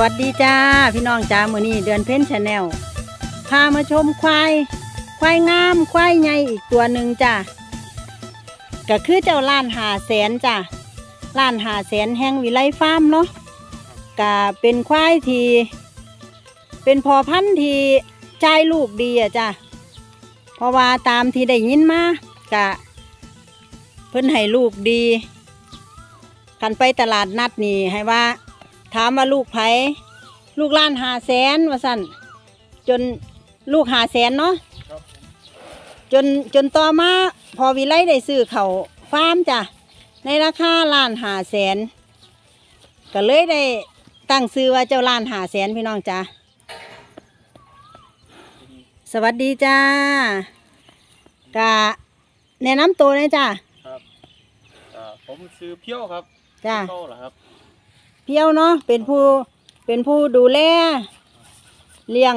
สวัสดีจ้า พี่น้องจ้ามือนี้เดือนเพ้นชาแนลพามาชมควาย ควายงาม ควายใหญ่อีกตัวหนึ่งจ้าก็คือเจ้าล้านหาแสนจ้าล้านหาแสนแห่งวิไลฟาร์มเนาะก็เป็นควายที่เป็นพอพันธุ์ที่ใจลูกดีอะจ้าเพราะว่าตามที่ได้ยินมากะ เพิ่นให้ลูกดีกันไปตลาดนัดนี่ให้ว่า ถามว่าลูกไผลูกล้านหาแสนว่าสั่นจนลูกหาแสนเนาะครับจนจนต่อมาพอวิไลได้ซื้อเขาฟาร์มจ้ะในราคาล้านหาแสนก็เลยได้ตั้งซื้อว่าเจ้าล้านหาแสนพี่น้องจ้ะสวัสดีจ้ากะแนะนำตัวเลยจ้ะครับอ่าผมซื้อเพี้ยวครับจ้ะเพี้ยวเหรอครับ เพียวเนาะเป็นผู้เป็นผู้ดูแลเลี้ยง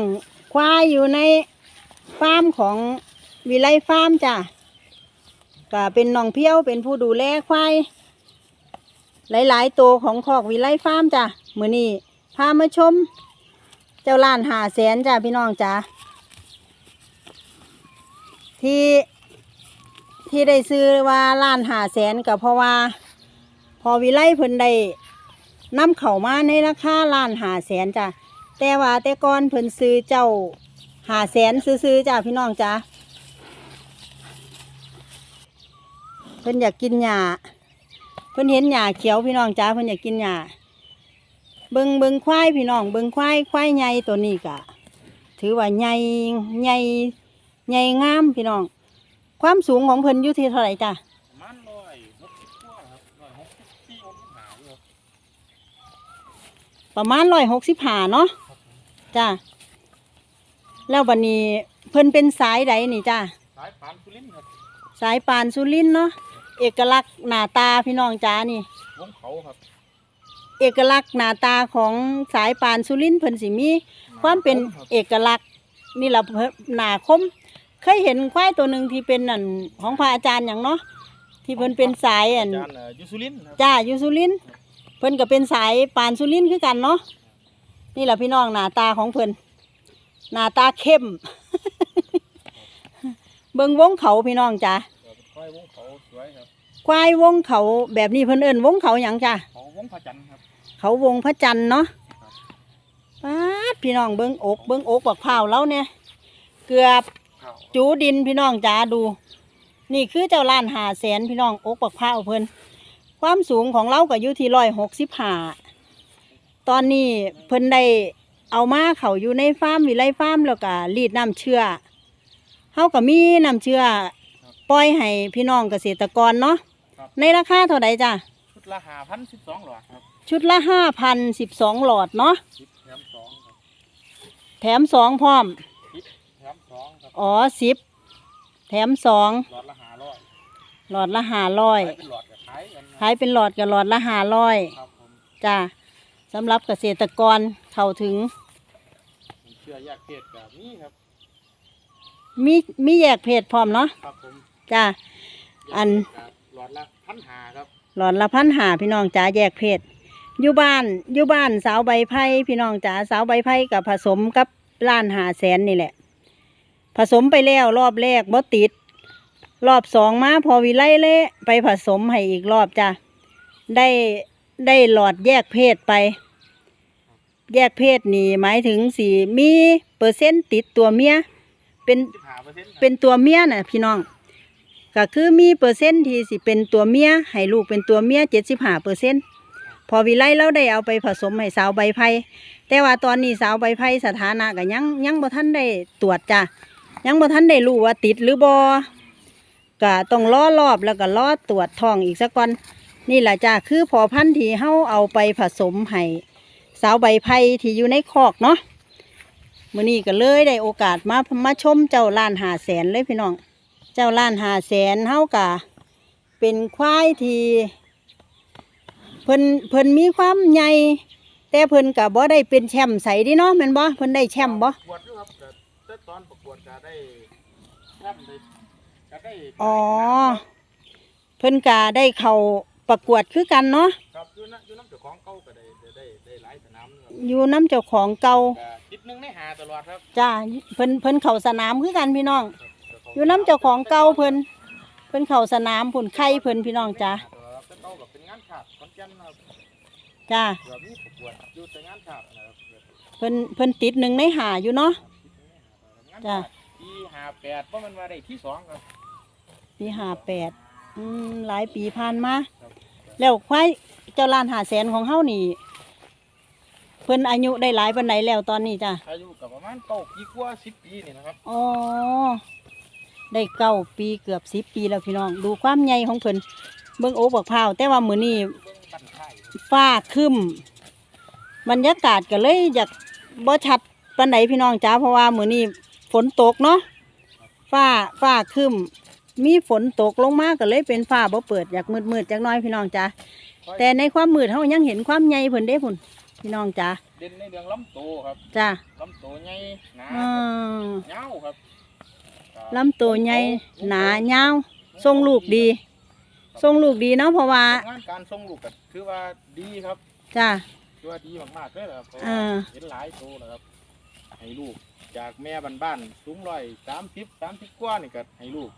ควายอยู่ในฟาร์มของวิไลฟาร์มจ้ะก็เป็นน้องเพียวเป็นผู้ดูแลควายหลายๆตัวของคอกวิไลฟาร์มจ้ะมือนี้พามาชม เจ้าล้านหาแสนจ้ะพี่น้องจ้ะที่ที่ได้ซื้อว่าล้านหาแสนก็เพราะว่า พอวิไลเพิ่นได้ นำเข้ามาในราคาล้านหาแสนจ้ะแต่ว่าแต่ก่อนเพิ่นซื้อเจ้าหาแสนซื้อๆจ้ะพี่น้องจ้ะเพิ่นอยากกินหญ้าเพิ่นเห็นหญ้าเขียวพี่น้องจ้ะเพิ่นอยากกินหญ้าเบิงเบิงควายพี่น้องเบิงควายควายใหญ่ตัวนี้กะ ถือว่าใหญ่ใหญ่ใหญ่งามพี่น้อง ความสูงของเพิ่นอยู่ที่เท่าไหร่จ้ะประมาณร้อยหกสิบกว่าครับร้อยหกสิบสี่หกสิบห้าอยู่ครับ ประมาณร้อยหกสิบห้าเนาะจ้าแล้ววันนี้เพิ่นเป็นสายใดนี่จ้าสายปานสุรินทร์ครับสายปานสุรินทร์เนาะเอกลักษณ์หน้าตาพี่น้องจ้านี่ วงเขาครับเอกลักษณ์หน้าตาของสายปานสุรินทร์เพิ่นสิมีความเป็นครับเอกลักษณ์นี่แหละเพิ่นหน้าคม เคยเห็นควายตัวหนึ่งที่เป็นนั่นของพระอาจารย์อย่างเนาะที่เพิ่นเป็นสายอันอาจารย์เอ่ออยุสุรินทร์ครับจ้าอยู่สุรินทร์ เพิ่นก็เป็นสายปานสุรินทร์คือกันเนาะนี่แหละพี่น้องหน้าตาของเพิ่นหน้าตาเข้ม เบิ่งวงเขาพี่น้องจ้าเดี๋ยวค่อยวงเขาสวยครับควายวงเขาแบบนี้เพิ่นเอิ้นวงเขาหยังจ้าเขาวงพระจันทร์ครับ เขาวงพระจันทร์เนาะป๊าดพี่น้องเบิ่งอก เบิ่งอกบักพร้าวแล้วเนี่ย เกือบเขาจูดินพี่น้องจ้าดู นี่คือเจ้าล้านหาแสนพี่น้องอกบักพร้าวเพิ่น ความสูงของเราก็อยู่ที่ร้อยหกสิบห้าตอนนี้เพิ่นได้เอามาเขาอยู่ในฟาร์มวิไลฟาร์มแล้วก็รีดน้ำเชื่อเฮาก็มีน้ำเชื่อปล่อยให้พี่น้องเกษตรกรเนาะในราคาเท่าใดจ้ะชุดละห้าพันสิบสองหลอดครับชุดละห้าพันสิบสองหลอดเนาะสิบแถมสองครับแถมสองพร้อมสิบแถมสองครับอ๋อสิบแถมสองหลอดละห้าร้อยหลอดละห้าร้อย ขายเป็นหลอดกับ ขายกันครับขายเป็นหลอดกับหลอดละห้าร้อยครับผมจ้าสำหรับเกษตรกรเข้าถึง ผมเชื่อแยกเพศแบบนี้ครับ มีมีแยกเพศพร้อมเนาะครับผมจ้า อันหลอดละพันหาครับหลอดละพันหาพี่น้องจ้าแยกเพศอยู่บ้านอยู่บ้านสาวใบไผ่พี่น้องจ้าสาวใบไผ่กับผสมกับล้านหาแสนนี่แหละ ผสมไปแล้วรอบแรกบ่ติด รอบสองมาพอวิไลเละไปผสมให้อีกรอบจ้ะได้ได้หลอดแยกเพศไป แยกเพศนี่หมายถึงสีมีเปอร์เซ็นต์ติดตัวเมียเป็นสิบห้าเปอร์เซ็นต์เป็นตัวเมียน่ะพี่น้องก็คือมีเปอร์เซ็นต์ที่สิเป็นตัวเมียให้ลูกเป็นตัวเมียเจ็ดสิบห้าเปอร์เซ็นต์พอวิไลเราได้เอาไปผสมให้สาวใบไผ่แต่ว่าตอนนี้สาวใบไผ่สถานะก็ยังยังบ่ทันได้ตรวจจ้ะยังบ่ทันได้รู้ว่าติดหรือบ่ ก็ต้องรอรอบแล้วก็รอตรวจท้องอีกสักก่อนนี่แหละจ้ะคือพอพันธุ์ที่เฮาเอาไปผสมให้สาวใบไผ่ที่อยู่ในคอกเนาะมื้อนี้ก็เลยได้โอกาสมามาชมเจ้าล้านหาแสนเลยพี่น้อง เจ้าล้านหาแสนเฮากะเป็นควายที่เพิ่นเพิ่นมีความใหญ่แต่เพิ่นกะบ่ได้เป็นแชมป์ใสดิเนาะแม่นบ่เพิ่นได้แชมป์บ่ประกวดด้วยครับแต่แต่ตอนประกวดก็ได้แชมป์ได้ ก็ได้อ๋อ เพิ่นกะได้เข้าประกวดคือกันเนาะครับอยู่นะอยู่น้ำเจ้าของเก่าก็ได้ได้ได้ได้หลายสนามครับอยู่น้ำเจ้าของเก่าก็ติดหนึงในหาตลอดครับจ้าเพิ่นเพิ่นเข้าสนามคือกันพี่น้อง ครับอยู่น้ำเจ้าของเก่าเพิ่นเพิ่นเข้าสนามผุนไข่เพิ่นพี่น้องจ้าแต่เก่ากับเป็นงานขาดขอนแก่นนะครับจ้าเดี๋ยวมีประกวดอยู่แต่งานขาดนะครับเพิ่นเพิ่นติดหนึ่งในหาอยู่เนาะ งานจ้ะ ขาดที่หาแปดเพราะมันมาได้ที่สองครับ ปีห้าแปดอืมหลายปีผ่านมาครับแล้วควายเจ้าล้านหาแสนของเฮานี่ เพิ่นอายุได้หลายปานใดแล้วตอนนี้จ้ะอายุกับประมาณเก้าปีกว่าสิบปีนี่นะครับอ๋อได้เก้าปีเกือบสิบปีแล้วพี่น้อง ดูความใหญ่ของเพิ่นเบิ่งโอ้บักพร้าวแต่ว่ามื้อนี้เบิ่งบันท้ายฟ้าครึ้มบรรยากาศก็เลยอยากบ่ชัดปานใดพี่น้องจ้าเพราะว่ามื้อนี้ฝนตกเนาะฟ้าฟ้าครึ้ม มีฝนตกลงมาก็เลยเป็นฟ้าบ่เปิดอยากมืดๆจักหน้อยพี่น้องจ้าแต่ในความมืดเฮายังเห็นความใหญ่เพิ่นเด้พุ่นพี่น้องจ้าเด่นในเรื่องลำโตวครับจ้าลำโตวใหญ่หนาอืมเงาวครับลำตัวใหญ่หนายาวทรงลูกดีทรงลูกดีเนาะเพราะว่า งานการส่งลูกก็คือว่าดีครับจ้า คือว่าดีมากๆเลยนะครับเพราะอ่าว่า เห็นหลายโตวนะครับ ให้ลูกจากแม่บ้านๆสูงร้อยสามสิบสามสิบกว่านี่ก็ให้ลูก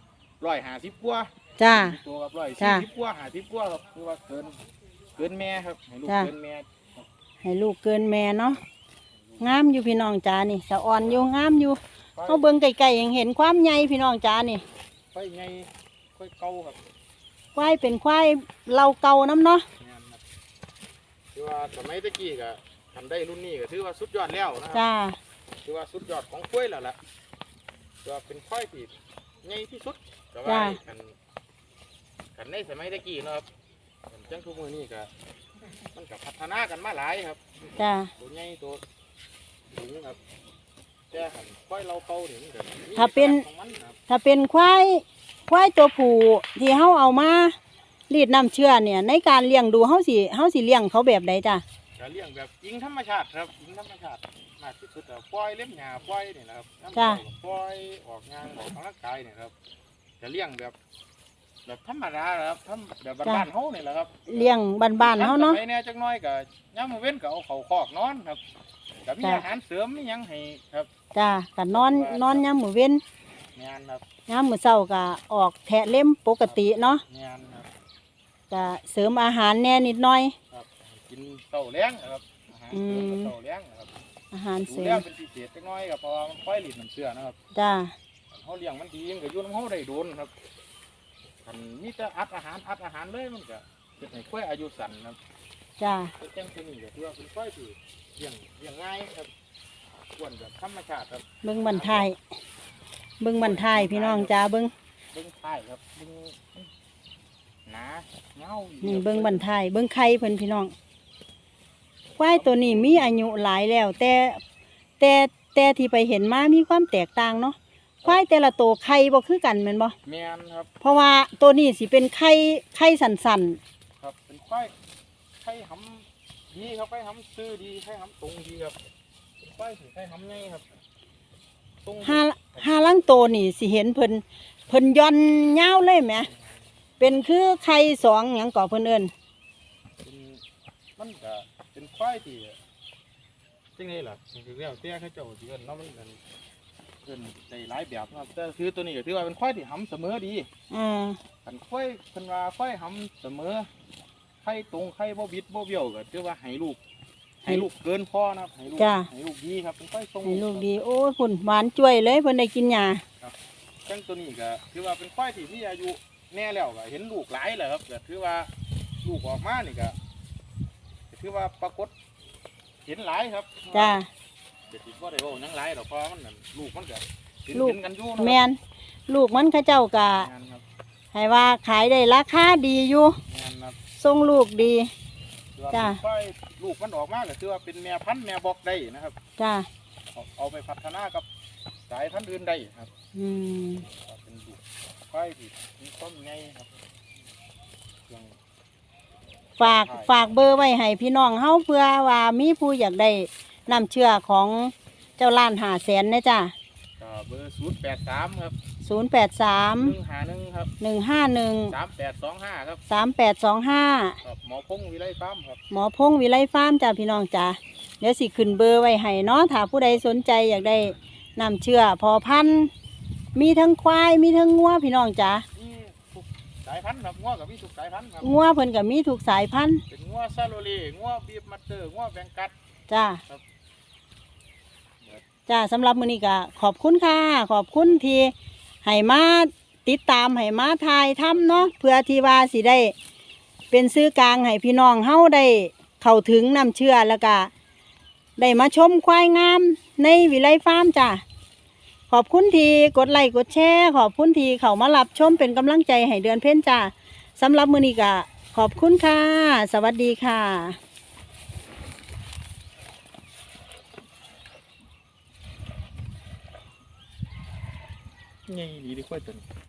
ร้อยห้าสิบกว่าจ้า ตัวครับร้อยจ้ะสี่สิบกว่าห้าสิบกว่าครับคือว่าเกินเกินแม่ครับให้ลูกจ้ะเกินแม่ให้ลูกเกินแม่เนาะงามอยู่พี่น้องจ้านี่สะอ่อนอยู่งามอยู่เขาเบิ่งไกลๆยังเห็นความใหญ่พี่น้องจ้านี่ค่อยไงค่อยเก่าครับควายเป็นควายเราเก่าน้ำเนาะงานครับคือว่าสมัยตะกี้ก็ทำได้รุ่นนี้ก็ถือว่าสุดยอดแล้วนะครัจ้าถือว่าสุดยอดของกล้วยแล้วล่ะถือว่าเป็นควายที่ใหญ่ที่สุด แต่ว่ากันกันในสมัยตะกี้เนาะครับกันจังทุกมือนี่ก็มันก็พัฒนากันมาหลายครับ จ้า ตัวใหญ่ตัวสูงครับแต่หันควายเราเก่านี่มันก็มีถ้าเป็นอกลักษณ์ของมันครับถ้าเป็นควายควายตัวผู้ที่เฮาเอามารีดน้ำเชื่อเนี่ย ในการเลี้ยงดูเฮาสิเฮาสิเลี้ยงเขาแบบใดจ้าจะเลี้ยงแบบยิงธรรมชาติครับยิงธรรมชาติมากที่สุดแต่ปล่อยเล็บหญ้าปล่อยนี่นะครับน้ำจ้ะเกลือปล่อยออกงานออกกำลังกายเนี่ยครับ จะเลี้ยงแบบ แบบธรรมดาครับทำแบบบ้านๆเฮานี่แหละครับเลี้ยงบ้านๆเฮาเนาะทำสมัยเนี่ยจักหน้อยก็ย่ามมื้อเว้นก็เอาเขาคอกนอนครับก็มีจ้ะ อาหารเสริมมีหยังให้ครับจ้าก็นอนนอนยามมื้อเว้นงานครับยามมื้อเช้าก็ออกแทะเล่มปกติเนาะงานครับก็เสริมอาหารแหน่นิดหน่อย ครับกินเต้าเลี้ยงนะครับอาหารเสริมกับอืม เต้าเลี้ยงนะครับอาหารดูเสริแล้วมเป็นพิเศษจักหน้อยก็เพราะว่ามันปล่อยลิ้นน้ำเชื่อนะครับจ้า เขาเลี้ยงมันดีมันก็อยู่น้ำเขาได้โดนครับคันมีแต่อัดอาหารอัดอาหารเลยมันก็เป็นให้กล้วยอายุสั้นครับจ้าแต่แจ้งตัวนี้ก็ถือว่าเป็นกล้วยที่เลี้ยงเลี้ยงง่ายครับควรแบบธรรมชาติครับเบิ่งบันไทยเบิ่งบันไทยพี่น้องจ้าเบิ่งเบิ้งท้ายครับเบิ้งหนาเงานี่เบิ่งบันไทยเบิ่งไข่เพิ่นพี่น้องควายตัวนี้มีอายุหลายแล้ว แต่แต่แต่ที่ไปเห็นมามีความแตกต่างเนาะ ควายแต่ละตัวไข่บ่คือกันแม่นบ่แมนครับเพราะว่าตัวนี้สิเป็นไข่ไข่สันครับเป็นควายไข่หำดีครับไข่หำซื้อดีไข่หำตรงดีครับเป็นควายที่ไข่หำง่ายครับตรงๆห้าห้าลังโตวนี่สิเห็นเพิ่นเพิ่นย่อนยาวเลยแหมเป็นคือไข่สองหยังก่อเพิ่นเอิ้นเป็นมันก็เป็นควายที่จริงๆล่ะจริงๆแล้วเตี้ยเขาเจ้าที่เอิ้นเนาะมันเป็น เอิ้นได้หลายแบบนะครับแต่คือตัวนี้ก็ถือว่าเป็นควายที่หำเสมอดีอ่าอันควายเพิ่นว่าควายหำเสมอไข่ตรงไข่บ่บิดบ่เบี้ยวก็ถือว่าให้ลูกให้ลูกเกินพอนะครับให้ลูกให้ลูกดีครับเป็นควายทรง ให้ลูกดี โอ้ยพุ่นหวานจ้วยเลยเพิ่นได้กินหญ้าจังตัวนี้ก็ถือว่าเป็นควายที่มีอายุแน่แล้วก็เห็นลูกหลายแล้วครับก็ถือว่าลูกออกมานี่ก็ก็ถือว่าปรากฏเห็นหลายครับจ้า เด็กก็ได้โอ้ยังหลายดอกเพราะมันนั่นลูกมันก็เห็นลูกเห็นกันอยู่นะแมนลูกมันเขาเจ้ากะงานครับให้ว่าขายได้ราคาดีอยู่งานครับทรงลูกดีถือว่าจ้ะเป็นควายลูกมันออกมาก็ถือว่าเป็นแม่พันธุ์แม่บอกได้นะครับ จ้าเอาเอาไปพัฒนากับสายพันธุ์อื่นได้ครับอืมก็เป็นลูกควายที่มีความใหญ่ครับอย่างฝากฝากเบอร์ไว้ให้พี่น้องเฮาเพื่อว่ามีผู้อยากได้ นำเชื่อของเจ้าล้านหาแสนนะจ้าก็เบอร์ศูนย์แปดสามครับศูนย์แปดสามหนึ่งหาหนึ่งครับหนึ่งห้าหนึ่งสามแปดสองห้าครับสามแปดสองห้าครับหมอพงศ์วิไลฟาร์มครับหมอพงวิไลฟาร์มจ้าพี่น้องจ้าเดี๋ยวสิขึ้นเบอร์ไว้ให้เนาะถ้าผู้ใดสนใจอยากได้นำเชื่อพอพันธุ์มีทั้งควายมีทั้งงัวพี่น้องจ๋านี่ทุกสายพันธุ์ครับง้อกับมีทุกสายพันธุ์ครับงัวเพิ่นก็มีทุกสายพันธุ์เป็นง้อซาโลลีง้อบีบมัตเตอร์ง้อแบงกัดจ้าครับ จ้าสำหรับมื้อนี้ก็ขอบคุณค่ะ ขอบคุณที่ให้มาติดตามให้มาทายทำเนาะเพื่อที่ว่าสิได้เป็นซื้อกลางให้พี่น้องเฮาได้เข้าถึงน้ำเชื่อแล้วก็ได้มาชมควายงามในวิไลฟาร์มจ้าขอบคุณทีกดไลค์กดแชร์ขอบคุณทีเขามารับชมเป็นกำลังใจให้เดือนเพ่นจ้าสำหรับมือนี้ก็ขอบคุณค่ะ สวัสดีค่ะ นี่ดีดีค่อยตัวนี้